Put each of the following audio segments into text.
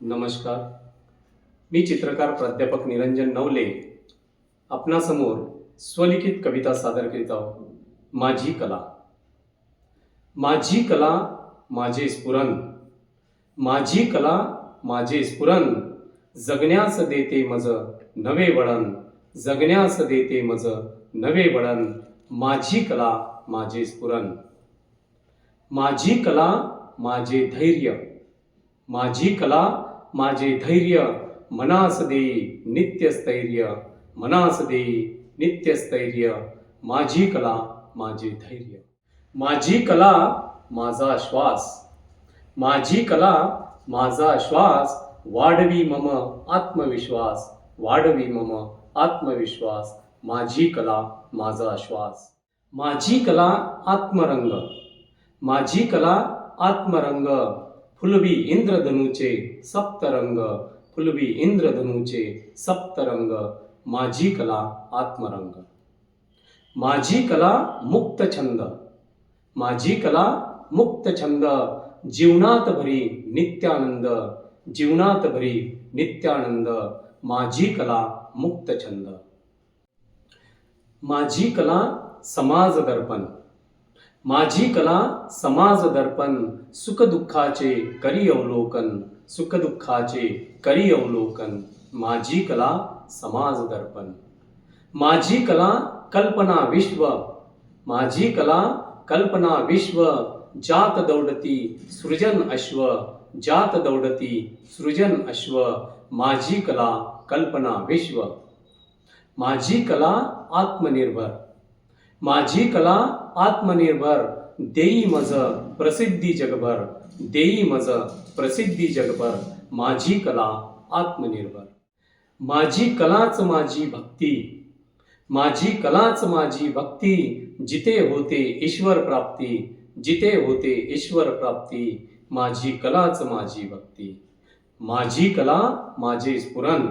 नमस्कार. मी चित्रकार प्राध्यापक निरंजन नवले. आपणासमोर स्वलिखित कविता सादर करीत आहोत. माझी कला. माझी कला माझे स्फुरण माझी कला माझे स्फुरण जगण्यास देते मज नवे वळण. जगण्यास देते मज नवे वळण माझी कला माझे स्फुरण. माझी कला माझे धैर्य. माझी कला माझे धैर्य मनास देई नित्यस्थैर्य. मनास देई नित्यस्थैर्य माझी कला माझे धैर्य. माझी कला माझा श्वास. माझी कला माझा श्वास वाढवी मम आत्मविश्वास. वाढवी मम आत्मविश्वास. माझी कला माझा आश्वास. माझी कला आत्मरंग. माझी कला आत्मरंग. फुलबी इंद्रधनुचे सप्तरंग. फुलबी इंद्रधनुचे सप्तरंग. माझी कला आत्मरंग. माझी कला मुक्त छंद. माझी कला मुक्त छंद. जीवनात भरी नित्यानंद. जीवनात भरी नित्यानंद. माझी कला मुक्त छंद. माझी कला समाज दर्पण. माझी कला समाज दर्पण. सुखदुःखाचे करी अवलोकन. सुखदुःखाचे करी अवलोकन. माझी कला समाज दर्पण. माझी कला कल्पना विश्व. माझी कला कल्पना विश्व. जात दौडती सृजन अश्व. जात दौडती सृजन अश्व. माझी कला कल्पना विश्व. माझी कला आत्मनिर्भर. माझी कला आत्मनिर्भर. देई मज प्रसिद्धी जगभर. देई मज प्रसिद्धी जगभर. माझी कला आत्मनिर्भर. माझी कलाच माझी भक्ती. माझी कलाच माझी भक्ती. जिथे होते ईश्वर प्राप्ती. जिथे होते ईश्वर प्राप्ती माझी कलाच माझी भक्ती. माझी कला माझे स्फुरण.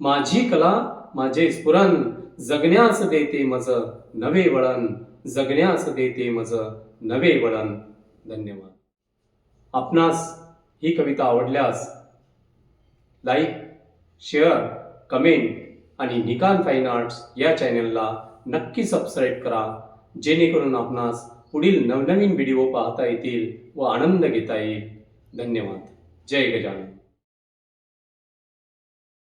माझी कला माझे स्फुरण जगण्यास देते मज नवे वळण जगण्यास देते मज नवे वळण. धन्यवाद. आपणास ही कविता आवडल्यास लाईक शेअर कमेंट आणि निकाल फाईन आर्ट्स या चॅनलला नक्की सबस्क्राईब करा जेणेकरून आपणास पुढील नवनवीन व्हिडिओ पाहता येतील व आनंद घेता येईल. धन्यवाद. जय गजानन.